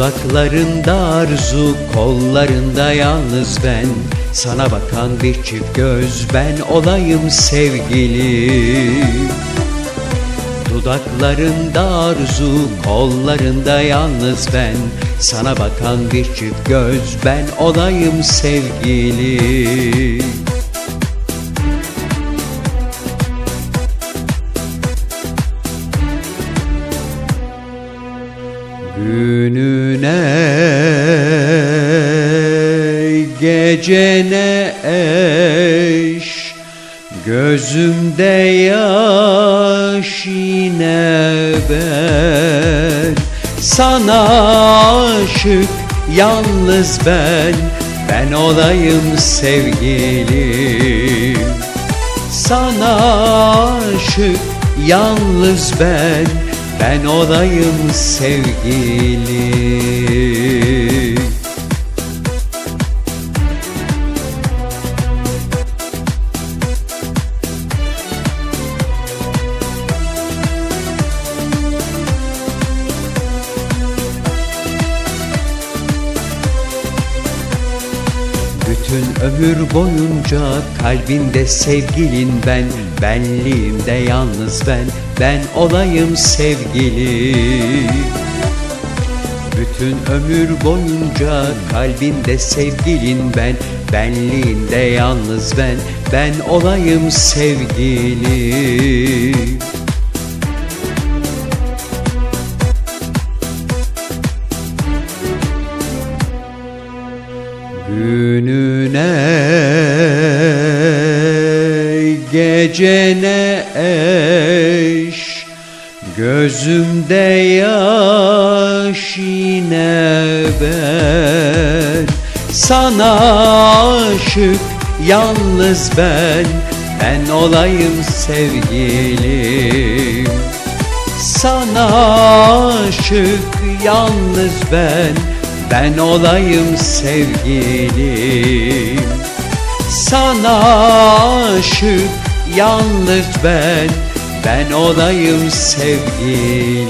Dudaklarında arzu, kollarında yalnız ben. Sana bakan bir çift göz ben olayım sevgili. Dudaklarında arzu, kollarında yalnız ben. Sana bakan bir çift göz ben olayım sevgili Gününe gecene eş Gözümde yaş yine ben. Sana aşık yalnız ben Ben olayım sevgilim. Sana aşık yalnız ben Ben olayım sevgilim Bütün ömür boyunca kalbinde sevgilin ben Benliğimde yalnız ben, ben olayım sevgili Bütün ömür boyunca kalbinde sevgilin ben Benliğinde yalnız ben, ben olayım sevgili Gününe. Gecene eş Gözümde yaş yine ben. Sana aşık yalnız ben Ben olayım sevgilim. Sana aşık yalnız ben ben olayım sevgilim. Sana aşık yalnız ben. Ben olayım sevgilim